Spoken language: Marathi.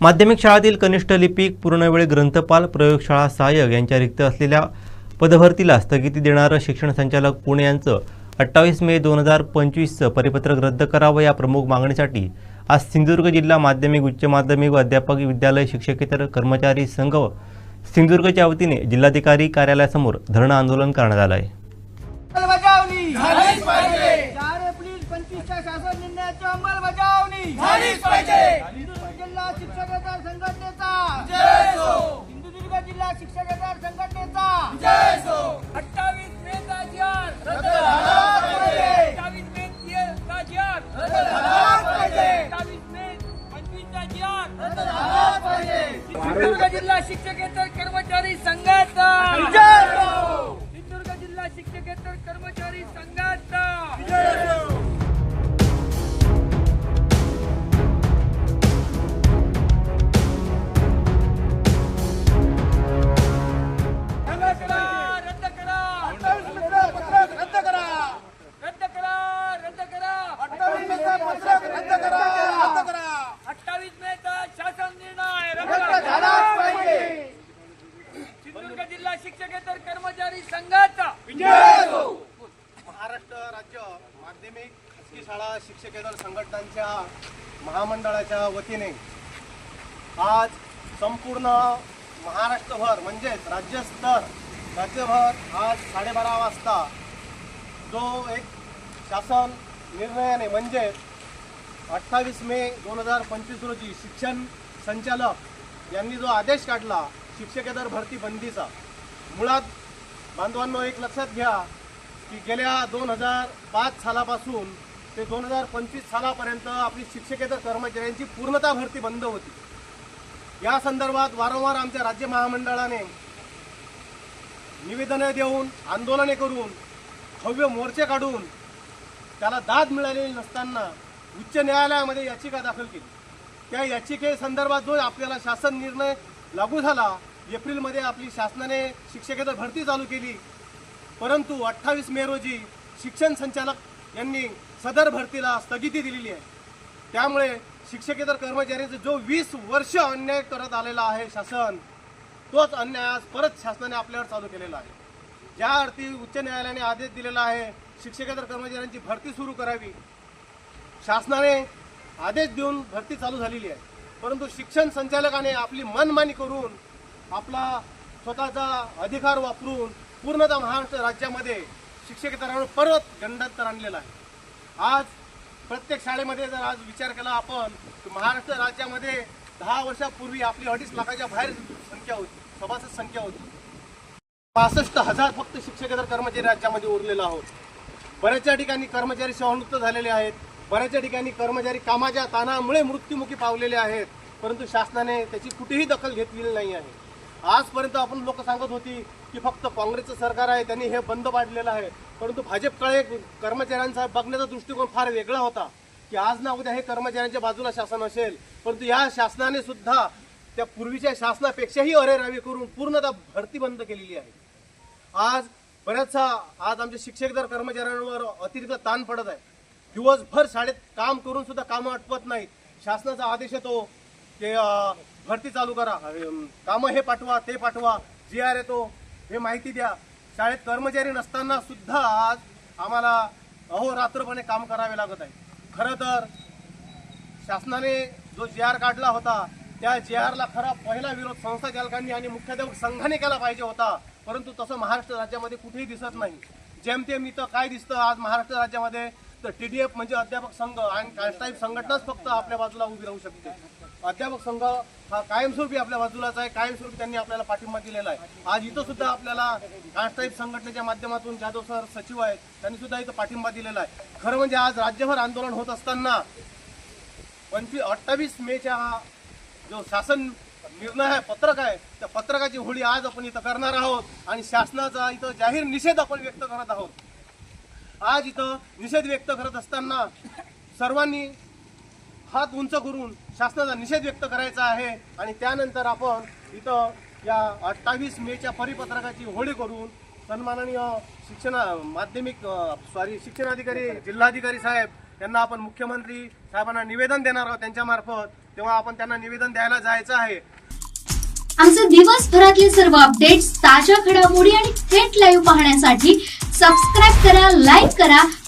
माध्यमिक शाळातील कनिष्ठ लिपिक पूर्णवेळ ग्रंथपाल प्रयोगशाळा सहाय्यक यांच्या रिक्त असलेल्या पदभरतीला स्थगिती देणारं शिक्षण संचालक पुणे यांचं अठ्ठावीस मे दोन हजार पंचवीसचं परिपत्रक रद्द करावं या प्रमुख मागणीसाठी आज सिंधुदुर्ग जिल्हा माध्यमिक उच्च माध्यमिक व अध्यापक विद्यालय शिक्षकेतर कर्मचारी संघ सिंधुदुर्गच्या वतीने जिल्हाधिकारी कार्यालयासमोर धरणं आंदोलन करण्यात आलं आहे अंमलबजावणी! माध्यमिक खासगी शाळा शिक्षकेतर संघटनांच्या महामंडळाच्या वतीने आज संपूर्ण महाराष्ट्रभर म्हणजेच राज्यस्तर राज्यभर आज साडेबारा वाजता जो एक शासन निर्णयाने म्हणजे अठ्ठावीस मे दोन हजार पंचवीस रोजी शिक्षण संचालक यांनी जो आदेश काढला शिक्षकेतर भरती बंदीचा मुळात बांधवांनो एक लक्षात घ्या की गेल्या दोन हजार पाच सालापासून ते दोन हजार पंचवीस सालापर्यंत आपली शिक्षकेतर कर्मचाऱ्यांची पूर्णता भरती बंद होती. या संदर्भात वारंवार आमच्या राज्य महामंडळाने निवेदनं देऊन आंदोलने करून भव्य मोर्चे काढून त्याला दाद मिळालेली नसताना उच्च न्यायालयामध्ये याचिका दाखल केली. त्या याचिकेसंदर्भात जो आपल्याला शासन निर्णय लागू झाला एप्रिलमध्ये आपली शासनाने शिक्षकेतर भरती चालू केली परंतु अठ्ठावीस मे रोजी शिक्षण संचालक यांनी सदर भरतीला स्थगिती दिलेली आहे. त्यामुळे शिक्षकेतर कर्मचाऱ्यांचा जो वीस वर्ष अन्याय करत आलेला आहे शासन तोच अन्याय आज परत शासनाने आपल्यावर चालू केलेला आहे. ज्या अर्थी उच्च न्यायालयाने आदेश दिलेला आहे शिक्षकेतर कर्मचाऱ्यांची भरती सुरू करावी. शासनाने आदेश देऊन भरती चालू झालेली आहे. परंतु शिक्षण संचालकाने आपली मनमानी करून आपला स्वतःचा अधिकार वापरून पूर्णतः महाराष्ट्र राज्यामध्ये शिक्षकेतरावर परत गंडांतर आणलेला आहे. आज प्रत्येक शाळेमध्ये जर आज विचार केला आपण तर महाराष्ट्र राज्यामध्ये दहा वर्षापूर्वी आपली अडीच लाखाच्या बाहेर संख्या होती सभासद संख्या होती. पासष्ट हजार फक्त शिक्षकेतर कर्मचारी राज्यामध्ये उरलेला आहोत. बऱ्याचशा ठिकाणी कर्मचारी सेवानिवृत्त झालेले आहेत. बऱ्याचशा ठिकाणी कर्मचारी कामाच्या ताणामुळे मृत्युमुखी पावलेले आहेत. परंतु शासनाने त्याची कुठेही दखल घेतलेली नाही आहे. आजपर्यंत आपण लोक सांगत होती की फक्त काँग्रेसचं सरकार आहे त्यांनी हे बंद पाडलेलं आहे. परंतु भाजपकडे कर्मचाऱ्यांचा बघण्याचा दृष्टिकोन फार वेगळा होता की आज ना उद्या हे कर्मचाऱ्यांच्या बाजूला शासन असेल. परंतु या शासनाने सुद्धा त्या पूर्वीच्या शासनापेक्षाही अरेरावी करून पूर्णतः भरती बंद केलेली आहे. आज बऱ्याचसा आज आमच्या शिक्षकदार कर्मचाऱ्यांवर अतिरिक्त ताण पडत आहे. दिवसभर शाळेत काम करून सुद्धा कामं आटपत नाहीत. शासनाचा आदेश येतो ते भरती चालू करा. कामं हे पाठवा ते पाठवा. जी आर येतो हे माहिती द्या. शाळेत कर्मचारी नसताना सुद्धा आज आम्हाला अहोरात्रपणे काम करावे लागत आहे. खरं तर शासनाने जो जी आर काढला होता त्या जी आरला खरा पहिला विरोध संस्था चालकांनी आणि मुख्याध्यापक संघाने केला पाहिजे होता. परंतु तसं महाराष्ट्र राज्यामध्ये कुठेही दिसत नाही. जेमतेम इथं काय दिसतं आज महाराष्ट्र राज्यामध्ये तर के डी एफ म्हणजे अध्यापक संघ आणि कान्स्टाईप संघटनाच फक्त आपल्या बाजूला उभी राहू शकते. अध्यापक संघ हा कायमस्वरूपी आपल्या बाजूलाच आहे कायमस्वरूपी त्यांनी आपल्याला पाठिंबा दिलेला आहे. आज इथं सुद्धा आपल्याला कान्स्टाईप संघटनेच्या माध्यमातून जाधव सर सचिव आहेत त्यांनी सुद्धा इथं पाठिंबा दिलेला आहे. खरं म्हणजे आज राज्यभर आंदोलन होत असताना पंचवीस अठ्ठावीस मेच्या हा जो शासन निर्णय आहे पत्रक आहे त्या पत्रकाची होळी आज आपण इथं करणार आहोत आणि शासनाचा इथं जाहीर निषेध आपण व्यक्त करत आहोत. आज इथं निषेध व्यक्त करत असताना सर्वांनी हात उंच करून शासनाचा निषेध व्यक्त करायचा आहे आणि त्यानंतर आपण इथं या अठ्ठावीस मेच्या परिपत्रकाची होळी करून सन्माननीय शिक्षण माध्यमिक सॉरी शिक्षणाधिकारी जिल्हाधिकारी साहेब यांना आपण मुख्यमंत्री साहेबांना निवेदन देणार आहोत त्यांच्यामार्फत. तेव्हा आपण त्यांना निवेदन द्यायला जायचं आहे. आमचे दिवसभरातले सर्व अपडेट्स ताज्या घडामोडी आणि थेट लाईव्ह पाहण्यासाठी सबस्क्राईब करा लाईक करा